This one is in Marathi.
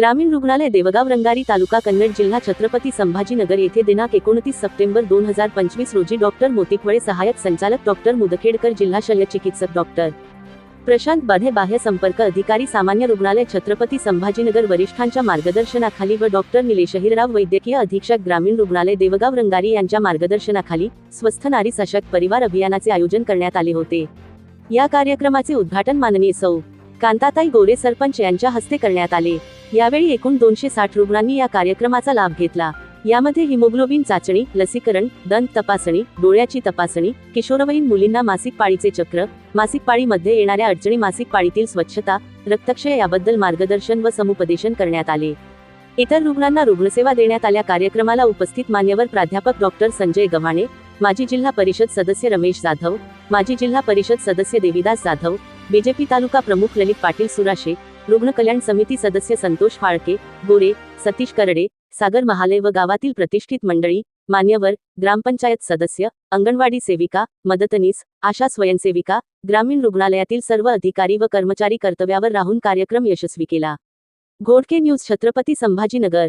ग्रामीण रुग्णालय देवगाव रंगारी तालुका कन्नड जिल्हा छत्रपती संभाजीनगर येथे दिनांक एकोणतीस सप्टेंबर दोन हजार पंचवीस रोजी डॉक्टर मोतिकवळे सहाय्यक संचालक डॉक्टर मुदखेडकर जिल्हा शल्य चिकित्सक डॉक्टर प्रशांत बढे बाह्य संपर्क अधिकारी सामान्य रुग्णालय छत्रपती संभाजीनगर वरिष्ठांच्या मार्गदर्शनाखाली व डॉक्टर निलेश हिरराव वैद्यकीय अधीक्षक ग्रामीण रुग्णालय देवगाव रंगारी यांच्या मार्गदर्शनाखाली स्वस्थ नारी सशक्त परिवार अभियानाचे आयोजन करण्यात आले होते. या कार्यक्रमाचे उद्घाटन माननीय सौ. कांताताई गोरे सरपंच यांच्या हस्ते करण्यात आले. यावेळी एकूण दोनशे साठ रुग्णांनी या कार्यक्रमाचा लाभ घेतला. यामध्ये हिमोग्लोबिन चाचणी लसीकरण दंत तपासणी डोळ्याची तपासणी किशोरवयीन मुलींना मासिक पाळीचे चक्र मासिक पाळीमध्ये येणाऱ्या अडचणी मासिक पाळीतील स्वच्छता रक्तक्षय याबद्दल मार्गदर्शन व समुपदेशन करण्यात आले. इतर रुग्णांना रुग्णसेवा देण्यात आल्या कार्यक्रमाला उपस्थित मान्यवर प्राध्यापक डॉक्टर संजय गव्हाणे माजी जिल्हा परिषद सदस्य रमेश जाधव माजी जिल्हा परिषद सदस्य देविदास जाधव बीजेपी तालुका प्रमुख ललित पाटील सुराशे रुग्ण कल्याण समिती सदस्य संतोष फाळके गोरे सतीश करडे सागर महाले व गावातील प्रतिष्ठित मंडळी मान्यवर ग्रामपंचायत सदस्य अंगणवाडी सेविका मदतनीस आशा स्वयंसेविका ग्रामीण रुग्णालयातील सर्व अधिकारी व कर्मचारी कर्तव्यावर राहून कार्यक्रम यशस्वी केला. घोडके न्यूज छत्रपती संभाजीनगर.